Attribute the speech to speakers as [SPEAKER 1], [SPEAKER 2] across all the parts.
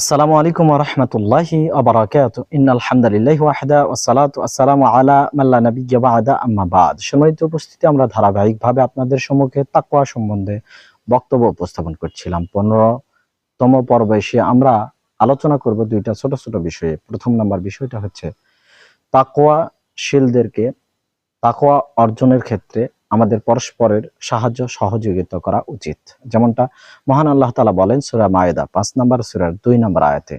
[SPEAKER 1] আসসালামু আলাইকুম রহমতুল্লাহি আবরাকাত ইন্নাল হামদুলিল্লাহি ওয়াহদা ওয়াসসালাতু ওয়াসসালামু আলা মাল্লা নাবিয়্যা বা'দা আম্মা বাদ। সম্মানিত উপস্থিতি, আমরা ধারাবাহিকভাবে আপনাদের সম্মুখে তাকওয়া সম্বন্ধে বক্তব্য উপস্থাপন করছিলাম। পনেরোতম পর্বে এসে আমরা আলোচনা করব দুইটা ছোট ছোট বিষয়ে। প্রথম নাম্বার বিষয়টা হচ্ছে তাকওয়াশীলদেরকে, তাকওয়া অর্জনের ক্ষেত্রে আমাদের পরস্পরের সাহায্য সহযোগিতা করা উচিত। যেমনটা মহান আল্লাহ তালা বলেন সুরা মায়েদা, পাঁচ নম্বর সুরার দুই নম্বর আয়াতে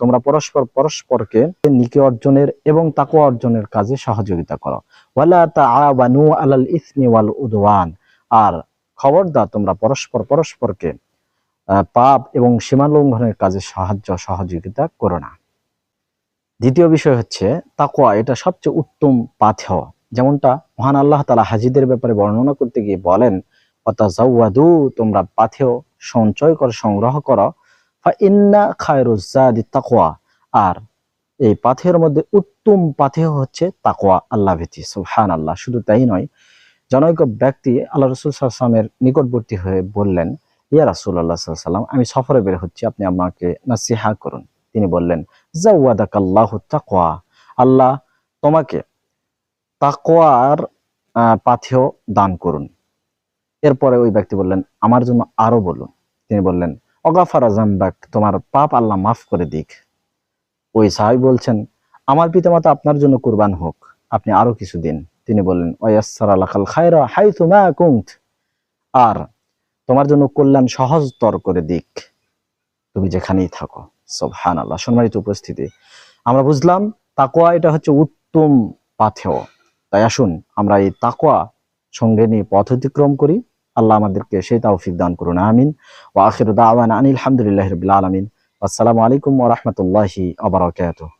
[SPEAKER 1] তোমরা পরস্পর পরস্পরকে নিকে অর্জনের এবং তাকওয়া অর্জনের কাজে সহযোগিতা করো। ওয়ালা তাআওয়ানু আলাল ইসমি ওয়াল উদওয়ান আর খবরদার তোমরা পরস্পর পরস্পরকে পাপ এবং সীমা লঙ্ঘনের কাজে সাহায্য সহযোগিতা করো না। দ্বিতীয় বিষয় হচ্ছে তাকোয়া এটা সবচেয়ে উত্তম পাথেয় যেমনটা মহান আল্লাহ তালা হাজিদের ব্যাপারে বর্ণনা করতে গিয়ে বলেন অতাজাওয়াদু তোমরা পাথেয় সঞ্চয় করে, সংগ্রহ করো ইন্না খায়রুজ্জাদি তাকওয়া। আর এই পাথের মধ্যে উত্তম পাথেয় হচ্ছে তাকওয়া, আল্লাহ ভীতি সুবহান আল্লাহ শুধু তাই নয়, জনৈক ব্যক্তি আল্লাহ রসুল সাল্লামের নিকটবর্তী হয়ে বললেন, ইয়া রাসুল আল্লাহ সাল্লাম আমি সফরে বের হচ্ছি, আপনি আমাকে নাসিহা করুন। তিনি বললেন আল্লাহ তোমাকে তাকওয়ার আহ, পাথেয় দান করুন। এরপরে ওই ব্যক্তি বললেন আমার জন্য আরও বলুন। তিনি বললেন অগাফারা জাম্বাক তোমার পাপ আল্লাহ মাফ করে দিক। ওই সাহাবি বলছেন আমার পিতামাতা আপনার জন্য কুরবান হোক আপনি আরও কিছু দিন। তিনি বললেন হাই আর তোমার জন্য কল্যাণ সহজতর করে দিক। তুমি যেখানেই থাকো। সবহান আল্লাহ সম্মানিত উপস্থিতি। আমরা বুঝলাম তাকোয়া এটা হচ্ছে উত্তম পাথেয়। তাই আসুন, আমরা এই তাকোয়া সঙ্গে নিয়ে পথ অতিক্রম করি। আল্লাহ আমাদেরকে সেই তাওফিক দান করুন, আমিন। ও আখির দাওয়ানা আনিল হামদুলিল্লাহি রাব্বিল আলামিন। আসসালামু আলাইকুম ওয়া রাহমাতুল্লাহি ওয়া বারাকাতুহু।